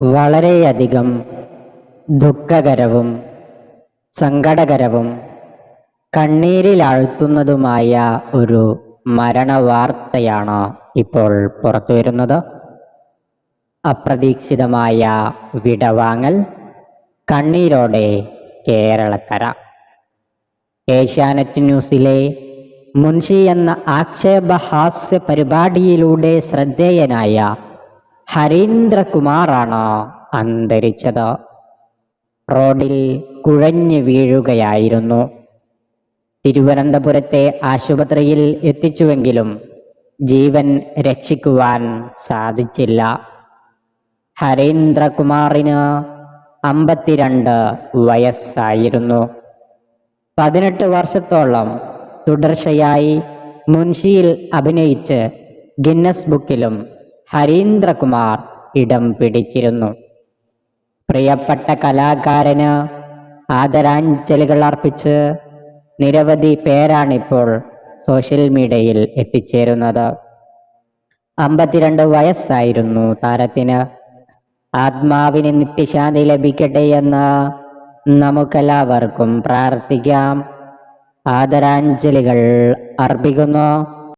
വളരെയധികം ദുഃഖകരവും സങ്കടകരവും കണ്ണീരിലാഴ്ത്തുന്നതുമായ ഒരു മരണവാർത്തയാണ് ഇപ്പോൾ പുറത്തു വരുന്നത്. അപ്രതീക്ഷിതമായ വിടവാങ്ങൽ കണ്ണീരോടെ കേരളക്കര. ഏഷ്യാനെറ്റ് ന്യൂസിലെ മുൻഷി എന്ന ആക്ഷേപഹാസ്യ പരിപാടിയിലൂടെ ശ്രദ്ധേയനായ ഹരീന്ദ്രകുമാറാണ് അന്തരിച്ചത്. റോഡിൽ കുഴഞ്ഞു വീഴുകയായിരുന്നു. തിരുവനന്തപുരത്തെ ആശുപത്രിയിൽ എത്തിച്ചുവെങ്കിലും ജീവൻ രക്ഷിക്കുവാൻ സാധിച്ചില്ല. ഹരീന്ദ്രകുമാറിന് അമ്പത്തിരണ്ട് വയസ്സായിരുന്നു. പതിനെട്ട് വർഷത്തോളം തുടർച്ചയായി മുൻഷിയിൽ അഭിനയിച്ച് ഗിന്നസ് ബുക്കിലും ഹരീന്ദ്രകുമാർ ഇടം പിടിച്ചിരുന്നു. പ്രിയപ്പെട്ട കലാകാരന് ആദരാഞ്ജലികൾ അർപ്പിച്ച് നിരവധി പേരാണിപ്പോൾ സോഷ്യൽ മീഡിയയിൽ എത്തിച്ചേരുന്നത്. അമ്പത്തിരണ്ട് വയസ്സായിരുന്നു താരത്തിന്. ആത്മാവിന് നിത്യശാന്തി ലഭിക്കട്ടെ എന്ന് നമുക്കെല്ലാവർക്കും പ്രാർത്ഥിക്കാം. ആദരാഞ്ജലികൾ അർപ്പിക്കുന്നു.